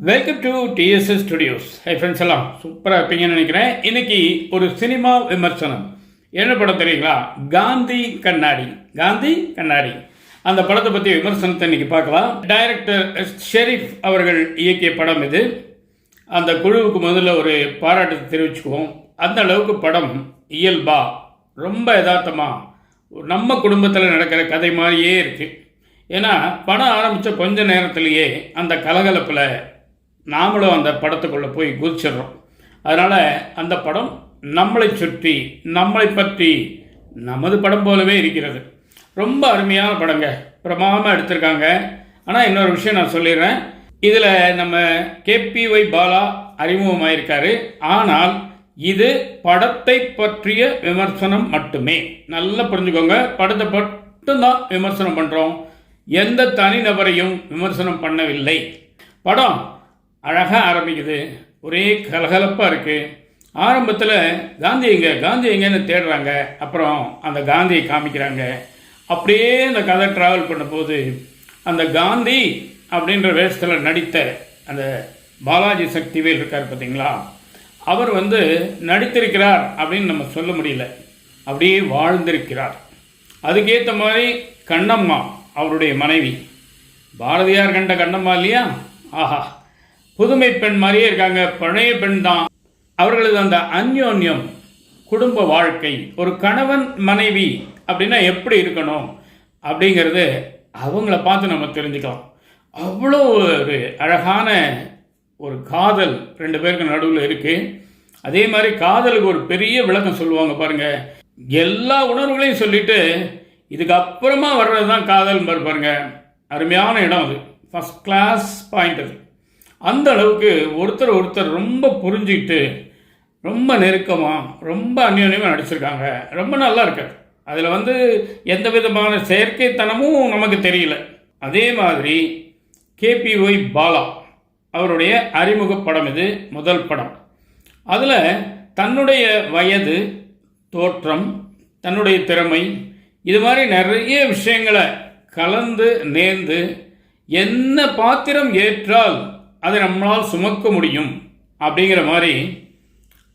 Welcome to TSS studios hi friends எல்லாம் சூப்பராக இருப்பீங்கன்னு நினைக்கிறேன். இன்னைக்கு ஒரு சினிமா விமர்சனம். என்ன படம் தெரியுங்களா? காந்தி கண்ணாடி. காந்தி கண்ணாடி. அந்த படத்தை பற்றி விமர்சனத்தை இன்னைக்கு பார்க்கலாம். டைரக்டர் ஷெரீஃப் அவர்கள் இயக்கிய படம் இது. அந்த குழுவுக்கு முதல்ல ஒரு பாராட்டத்தை தெரிவிச்சுக்குவோம். அந்த அளவுக்கு படம் இயல்பா ரொம்ப யதார்த்தமாக நம்ம குடும்பத்தில் நடக்கிற கதை மாதிரியே இருக்குது ஏன்னா படம் ஆரம்பித்த கொஞ்ச நேரத்திலேயே அந்த கலகலப்பில் நாமளும் அந்த படத்துக்குள்ளே போய் குதிச்சிடுறோம். அதனால் அந்த படம் நம்மளை சுற்றி நம்மளை பற்றி நமது படம் போலவே இருக்கிறது. ரொம்ப அருமையான படங்க. பிரமாதமாக எடுத்திருக்காங்க. ஆனால் இன்னொரு விஷயம் நான் சொல்லிடுறேன். இதில் நம்ம கேபிஒய் பாலா அறிமுகமாயிருக்காரு. ஆனால் இது படத்தை பற்றிய விமர்சனம் மட்டுமே. நல்லா புரிஞ்சுக்கோங்க. படத்தை மட்டும்தான் விமர்சனம் பண்ணுறோம் எந்த தனிநபரையும் விமர்சனம் பண்ணவில்லை. படம் அழகாக ஆரம்பிக்குது. ஒரே கலகலப்பாக இருக்குது ஆரம்பத்தில் காந்தி எங்கே காந்தி எங்கேன்னு தேடுறாங்க. அப்புறம் அந்த காந்தியை காமிக்கிறாங்க. அப்படியே அந்த கதை ட்ராவல் பண்ணும்போது அந்த காந்தி அப்படின்ற வேஷத்தில் நடித்த அந்த பாலாஜி சக்திவேல் இருக்கார் பார்த்தீங்களா? அவர் வந்து நடித்திருக்கிறார் அப்படின்னு நம்ம சொல்ல முடியல. அப்படியே வாழ்ந்திருக்கிறார். அதுக்கேற்ற மாதிரி கண்ணம்மா அவருடைய மனைவி. பாரதியார் கண்ட கண்ணம்மா இல்லையா? ஆஹா. புதுமை பெண் மாதிரியே இருக்காங்க. பழைய பெண் தான். அவர்களது அந்த அந்யோன்யம் குடும்ப வாழ்க்கை ஒரு கணவன் மனைவி அப்படின்னா எப்படி இருக்கணும்? அப்படிங்கிறது அவங்கள பார்த்து நம்ம தெரிஞ்சுக்கலாம். அவ்வளோ ஒரு அழகான ஒரு காதல் ரெண்டு பேருக்கு நடுவில் இருக்குது அதே மாதிரி காதலுக்கு ஒரு பெரிய விளக்கம் சொல்லுவாங்க பாருங்கள் எல்லா உணர்வுகளையும் சொல்லிட்டு இதுக்கு அப்புறமா வர்றது தான் காதல் பாருங்க. அருமையான இடம் அது. ஃபஸ்ட் கிளாஸ் பாயிண்ட் அது. அந்த அளவுக்கு ஒருத்தர் ஒருத்தர் ரொம்ப புரிஞ்சுக்கிட்டு ரொம்ப நெருக்கமாக ரொம்ப அந்யோன்யமாக நடிச்சிருக்காங்க. ரொம்ப நல்லா இருக்காது அதில் வந்து எந்த விதமான செயற்கைத்தனமும் நமக்கு தெரியல. அதே மாதிரி கேபிஒய் பாலா அவருடைய அறிமுக படம் இது முதல் படம். அதில் தன்னுடைய வயது தோற்றம் தன்னுடைய திறமை இது மாதிரி நிறைய விஷயங்களை கலந்து நேர்ந்து என்ன பாத்திரம் ஏற்றால் அதை நம்மளால் சுமக்க முடியும் அப்படிங்கிற மாதிரி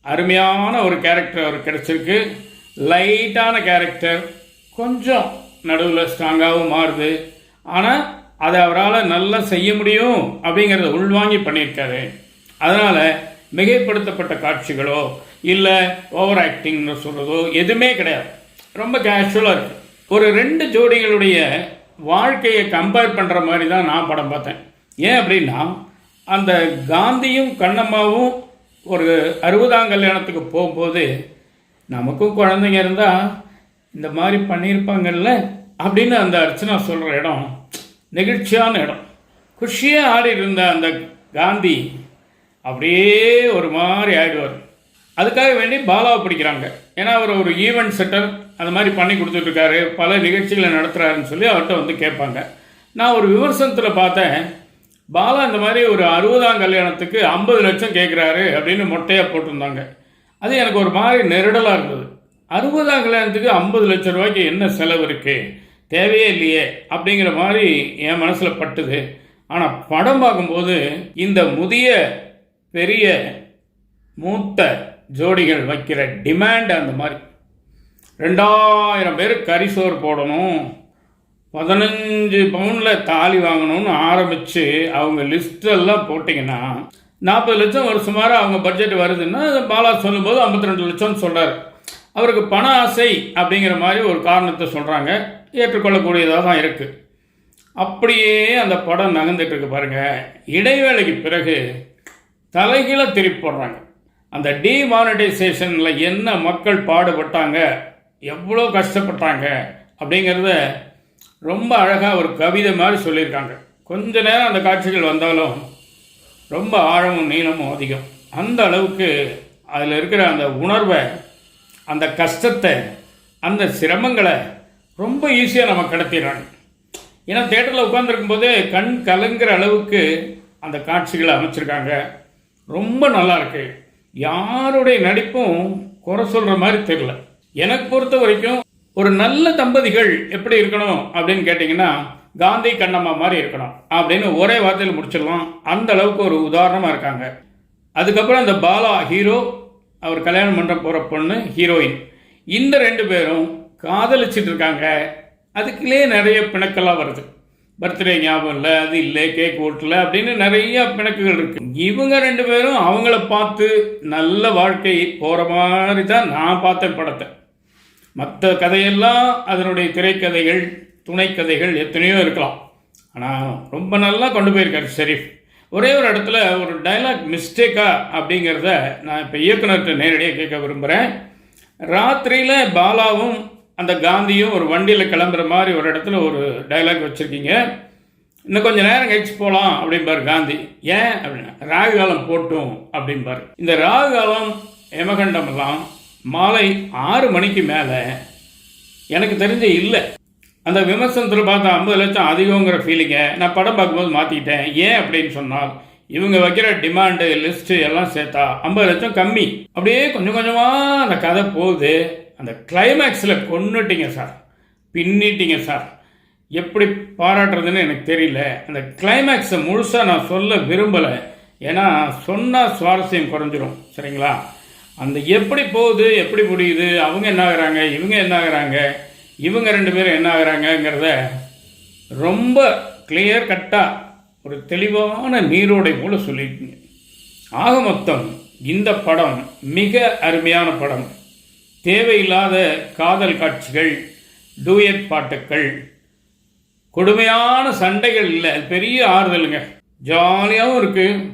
அருமையான ஒரு கேரக்டர் அவர் கிடச்சிருக்கு. லைட்டான கேரக்டர் கொஞ்சம் நடுவில் ஸ்ட்ராங்காகவும் மாறுது. ஆனால் அதை அவரால் நல்லா செய்ய முடியும் அப்படிங்கிறத உள்வாங்கி பண்ணியிருக்காரு. அதனால் மிகைப்படுத்தப்பட்ட காட்சிகளோ இல்லை ஓவர் ஆக்டிங்னு சொல்கிறதோ எதுவுமே கிடையாது. ரொம்ப கேஷுவலாக இருக்குது ஒரு ரெண்டு ஜோடிகளுடைய வாழ்க்கையை கம்பேர் பண்ணுற மாதிரி தான் நான் படம் பார்த்தேன். ஏன் அப்படின்னா அந்த காந்தியும் கண்ணம்மாவும் ஒரு அறுபதாம் கல்யாணத்துக்கு போகும்போது நமக்கும் குழந்தைங்க இருந்தால் இந்த மாதிரி பண்ணியிருப்பாங்கல்ல அப்படின்னு அந்த அர்ச்சனா சொல்கிற இடம் நெகிழ்ச்சியான இடம். குஷியாக ஆடி இருந்த அந்த காந்தி அப்படியே ஒரு மாதிரி ஆகிடுவார் அதுக்காக வேண்டி பாலாவை பிடிக்கிறாங்க. ஏன்னா அவர் ஒரு ஈவெண்ட் செட்டர் அந்த மாதிரி பண்ணி கொடுத்துட்ருக்காரு பல நிகழ்ச்சிகளை நடத்துகிறாருன்னு சொல்லி அவர்கிட்ட வந்து கேட்பாங்க. நான் ஒரு விமர்சனத்தில் பார்த்தேன். பாலா இந்த மாதிரி ஒரு அறுபதாம் கல்யாணத்துக்கு ஐம்பது லட்சம் கேட்குறாரு அப்படின்னு மொட்டையாக போட்டிருந்தாங்க. அது எனக்கு ஒரு மாதிரி நெருடலாக இருந்தது. அறுபதாம் கல்யாணத்துக்கு ஐம்பது லட்சம் ரூபாய்க்கு என்ன செலவு இருக்குது தேவையே இல்லையே அப்படிங்கிற மாதிரி என் மனசில் பட்டுது. ஆனால் படம் பார்க்கும்போது இந்த முதிய பெரிய மூத்த ஜோடிகள் வைக்கிற டிமாண்ட் அந்த மாதிரி. ரெண்டாயிரம் பேர் கரிசோர் போடணும். பதினஞ்சு பவுனில் தாலி வாங்கணும்னு ஆரம்பித்து அவங்க லிஸ்டெல்லாம் போட்டிங்கன்னா நாற்பது லட்சம் ஒரு சுமார் அவங்க பட்ஜெட் வருதுன்னா பாலா சொல்லும்போது ஐம்பத்தி ரெண்டு லட்சம்னு சொல்கிறார் அவருக்கு பண ஆசை அப்படிங்கிற மாதிரி ஒரு காரணத்தை சொல்கிறாங்க ஏற்றுக்கொள்ளக்கூடியதாக தான் இருக்குது அப்படியே அந்த படம் நகர்ந்துட்டு இருக்கு பாருங்கள் இடைவேளைக்கு பிறகு தலைகீழ திருப்பி போடுறாங்க. அந்த டிமானிட்டைசேஷனில் என்ன மக்கள் பாடுபட்டாங்க எவ்வளோ கஷ்டப்பட்டாங்க அப்படிங்கிறத ரொம்ப அழகாக ஒரு கவிதை மாதிரி சொல்லியிருக்காங்க. கொஞ்ச நேரம் அந்த காட்சிகள் வந்தாலும் ரொம்ப ஆழமும் நீளமும் அதிகம். அந்த அளவுக்கு அதில் இருக்கிற அந்த உணர்வை அந்த கஷ்டத்தை அந்த சிரமங்களை ரொம்ப ஈஸியாக நம்ம கடத்திடுறாங்க. ஏன்னா தேட்டரில் உட்காந்துருக்கும் போதே கண் கலங்குற அளவுக்கு அந்த காட்சிகளை அமைச்சிருக்காங்க. ரொம்ப நல்லா இருக்கு. யாருடைய நடிப்பும் குறை சொல்கிற மாதிரி தெரியல. எனக்கு பொறுத்த வரைக்கும் ஒரு நல்ல தம்பதிகள் எப்படி இருக்கணும் அப்படின்னு கேட்டிங்கன்னா காந்தி கண்ணம்மா மாதிரி இருக்கணும் அப்படின்னு ஒரே வார்த்தையில் முடிச்சிடலாம். அந்த அளவுக்கு ஒரு உதாரணமாக இருக்காங்க. அதுக்கப்புறம் இந்த பாலா ஹீரோ அவர் கல்யாணம் பண்ணுற போகிற பொண்ணு ஹீரோயின். இந்த ரெண்டு பேரும் காதலிச்சிட்டு இருக்காங்க. அதுக்குள்ளே நிறைய பிணக்கெல்லாம் வருது. பர்த்டே ஞாபகம் இல்லை அது இல்லை கேக் ஓட்டல அப்படின்னு நிறைய பிணக்குகள் இருக்கு. இவங்க ரெண்டு பேரும் அவங்கள பார்த்து நல்ல வாழ்க்கை போகிற மாதிரி தான் நான் பார்த்தேன் படத்தை. மற்ற கதையெல்லாம் அதனுடைய திரைக்கதைகள் துணைக்கதைகள் எத்தனையோ இருக்கலாம். ஆனால் ரொம்ப நல்லா கொண்டு போயிருக்காரு ஷெரீஃப் ஒரே ஒரு இடத்துல ஒரு டைலாக் மிஸ்டேக்கா அப்படிங்கிறத நான் இப்போ இயக்குனர்கிட்ட நேரடியாக கேட்க விரும்புகிறேன் ராத்திரியில் பாலாவும் அந்த காந்தியும் ஒரு வண்டியில் கிளம்புற மாதிரி ஒரு இடத்துல ஒரு டைலாக் வச்சுருக்கீங்க. இன்னும் கொஞ்சம் நேரம் கழிச்சு போகலாம் அப்படிம்பார் காந்தி. ஏன் அப்படின்னா ராகு காலம் போட்டும் அப்படிம்பார். இந்த ராகு காலம் யமகண்டம் எல்லாம் மாலை ஆறு மணிக்கு மேலே எனக்கு தெரிஞ்ச இல்லை. அந்த விமர்சனத்தில் பார்த்தா ஐம்பது லட்சம் அதிகங்கிற ஃபீலிங்கை நான் படம் பார்க்கும்போது மாற்றிக்கிட்டேன் ஏன் அப்படின்னு சொன்னால் இவங்க வைக்கிற டிமாண்டு லிஸ்ட்டு எல்லாம் சேர்த்தா ஐம்பது லட்சம் கம்மி. அப்படியே கொஞ்சம் கொஞ்சமாக அந்த கதை போகுது. அந்த கிளைமேக்ஸில் கொன்னுட்டீங்க சார். பின்னிட்டீங்க சார். எப்படி பாராட்டுறதுன்னு எனக்கு தெரியல. அந்த கிளைமேக்ஸை முழுசாக நான் சொல்ல விரும்பலை. ஏன்னா சொன்னால் சுவாரஸ்யம் குறைஞ்சிரும். சரிங்களா? அந்த எப்படி போகுது எப்படி முடியுது அவங்க என்ன ஆகுறாங்க இவங்க என்ன ஆகுறாங்க இவங்க ரெண்டு பேரும் என்ன ஆகுறாங்கங்கிறத ரொம்ப கிளியர் கட்டாக ஒரு தெளிவான நீரோடை போல சொல்லியிருக்கீங்க ஆக மொத்தம் இந்த படம் மிக அருமையான படம். தேவையில்லாத காதல் காட்சிகள் டூயட் பாட்டுக்கள் கொடுமையான சண்டைகள் இல்லை பெரிய ஆறுதலுங்க. ஜாலியாகவும் இருக்குது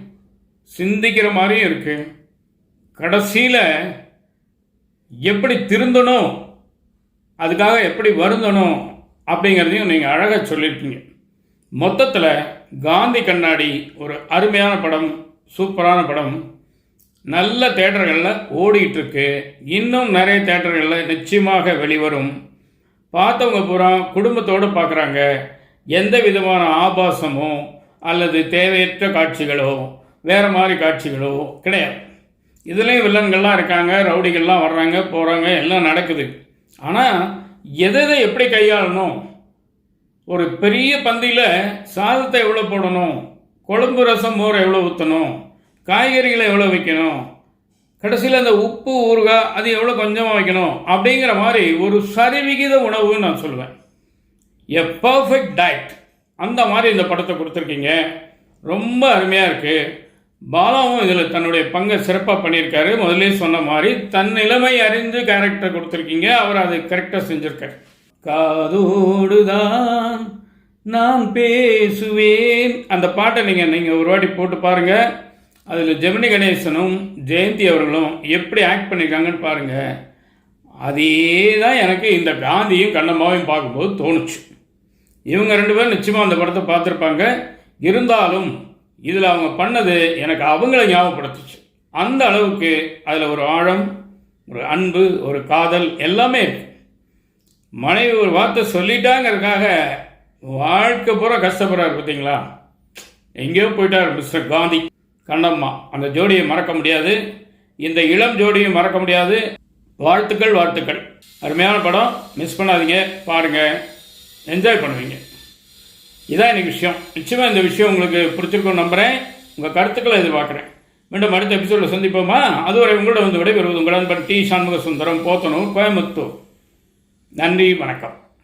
சிந்திக்கிற மாதிரியும் இருக்குது கடைசியில் எப்படி திருந்தணும் அதுக்காக எப்படி வருந்தணும் அப்படிங்கிறதையும் நீங்கள் அழகாக சொல்லியிருக்கீங்க. மொத்தத்தில் காந்தி கண்ணாடி ஒரு அருமையான படம் சூப்பரான படம். நல்ல தேட்டர்களில் ஓடிக்கிட்டு இருக்கு இன்னும் நிறைய தேட்டர்களில் நிச்சயமாக வெளிவரும். பார்த்தவங்க பூரா குடும்பத்தோடு பார்க்குறாங்க. எந்த விதமான ஆபாசமோ அல்லது தேவையற்ற காட்சிகளோ வேறு மாதிரி காட்சிகளோ கிடையாது. இதுலேயும் வில்லன்கள்லாம் இருக்காங்க ரவுடிகள்லாம் வர்றாங்க போகிறாங்க எல்லாம் நடக்குது. ஆனால் எதை எதை எப்படி கையாளணும்? ஒரு பெரிய பந்தியில் சாதத்தை எவ்வளோ போடணும்? கொழும்பு ரசம் மோர் எவ்வளோ ஊற்றணும் காய்கறிகளை எவ்வளோ வைக்கணும்? கடைசியில் அந்த உப்பு ஊறுகாய் அது எவ்வளோ கொஞ்சமாக வைக்கணும்? அப்படிங்கிற மாதிரி ஒரு சரிவிகித உணவுன்னு நான் சொல்லுவேன். எ பர்ஃபெக்ட் டயட் அந்த மாதிரி இந்த படத்தை கொடுத்துருக்கீங்க. ரொம்ப அருமையாக இருக்குது பாலாவும் இதில் தன்னுடைய பங்கை சிறப்பாக பண்ணியிருக்காரு. முதலே சொன்ன மாதிரி தன் நிலைமை அறிந்து கேரக்டர் கொடுத்துருக்கீங்க. அவர் அதை கரெக்டாக செஞ்சுருக்காரு. காதோடுதான் நான் பேசுவேன். அந்த பாட்டை நீங்கள் நீங்கள் ஒரு வாட்டி போட்டு பாருங்கள் அதில் ஜெமினி கணேசனும் ஜெயந்தி அவர்களும் எப்படி ஆக்ட் பண்ணியிருக்காங்கன்னு பாருங்கள் அதே தான் எனக்கு இந்த காந்தியும் கண்ணம்மாவையும் பார்க்கும்போது தோணுச்சு. இவங்க ரெண்டு பேரும் நிச்சயமாக அந்த படத்தை பார்த்துருப்பாங்க. இருந்தாலும் இதில் அவங்க பண்ணது எனக்கு அவங்கள ஞாபகப்படுத்துச்சு. அந்த அளவுக்கு அதில் ஒரு ஆழம் ஒரு அன்பு ஒரு காதல் எல்லாமே மனைவி ஒரு வார்த்தை சொல்லிட்டாங்கிறதுக்காக வாழ்க்கை பூரா கஷ்டப்படுறாரு பார்த்தீங்களா? எங்கேயோ போயிட்டார் மிஸ்டர் காந்தி. கண்ணம்மா அந்த ஜோடியை மறக்க முடியாது. இந்த இளம் ஜோடியும் மறக்க முடியாது. வாழ்த்துக்கள் வாழ்த்துக்கள். அருமையான படம். மிஸ் பண்ணாதீங்க. பாருங்கள் என்ஜாய் பண்ணுவீங்க. இதான் எனக்கு விஷயம். நிச்சயமாக இந்த விஷயம் உங்களுக்கு பிடிச்சிருக்கும் நம்புகிறேன் உங்கள் கருத்துக்களை எதிர்பார்க்குறேன். மீண்டும் அடுத்த எபிசோடில் சந்திப்போமா? அதுவரை உங்களோட வந்து விடைபெறுவது உங்கள் நண்பர் டி. சண்முக சுந்தரம் போத்தனூர் கோயம்புத்தூர். நன்றி வணக்கம்.